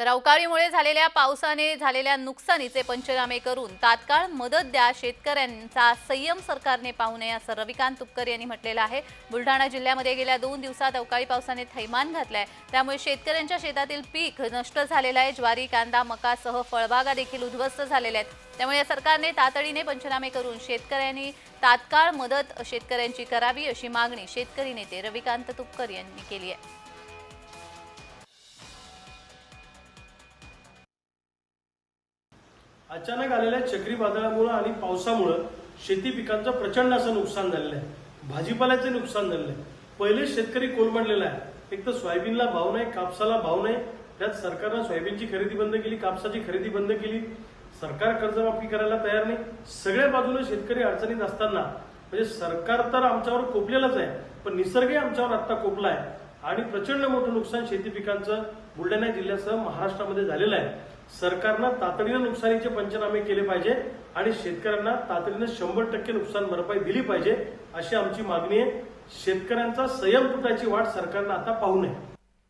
तर अवकाळीमुळे झालेल्या पावसाने झालेल्या नुकसानीचे पंचनामे करून तात्काळ मदत द्या शेतकऱ्यांचा संयम सरकारने पाहू नये असं रविकांत तुपकर यांनी म्हटलेलं आहे. बुलढाणा जिल्ह्यामध्ये गेल्या दोन दिवसात अवकाळी पावसाने थैमान घातलाय. त्यामुळे शेतकऱ्यांच्या शेतातील पीक नष्ट झालेलं आहे. ज्वारी कांदा मकासह फळबागा देखील उद्ध्वस्त झालेल्या आहेत. त्यामुळे या सरकारने तातडीने पंचनामे करून शेतकऱ्यांनी तात्काळ मदत शेतकऱ्यांची करावी अशी मागणी शेतकरी नेते रविकांत तुपकर यांनी केली आहे. अचानक आलेल्या चक्रीवादळामुळं आणि पावसामुळं शेती पिकांचं प्रचंड असं नुकसान झालेलं आहे. भाजीपाल्याचे नुकसान झालेलं आहे. पहिले शेतकरी कोलमडलेला आहे? एक तर सोयाबीनला भाव नाही कापसाला भाव नाही. त्यात सरकारनं सोयाबीनची खरेदी बंद केली कापसाची खरेदी बंद केली. सरकार कर्जमाफी करायला तयार नाही. सगळ्या बाजूने शेतकरी अडचणीत असताना म्हणजे सरकार तर आमच्यावर कोपलेलंच आहे पण निसर्गही आमच्यावर आत्ता कोपला आहे. आणि प्रचंड मोठं नुकसान शेती पिकांचं बुलढाणा जिल्ह्यासह महाराष्ट्रामध्ये झालेलं आहे. सरकारनं तातडीनं नुकसानीचे पंचनामे केले पाहिजे आणि शेतकऱ्यांना तातडीनं शंभर टक्के नुकसान भरपाई दिली पाहिजे अशी आमची मागणी आहे. शेतकऱ्यांचा संयम तुटायची वाट सरकारनं आता पाहू नये.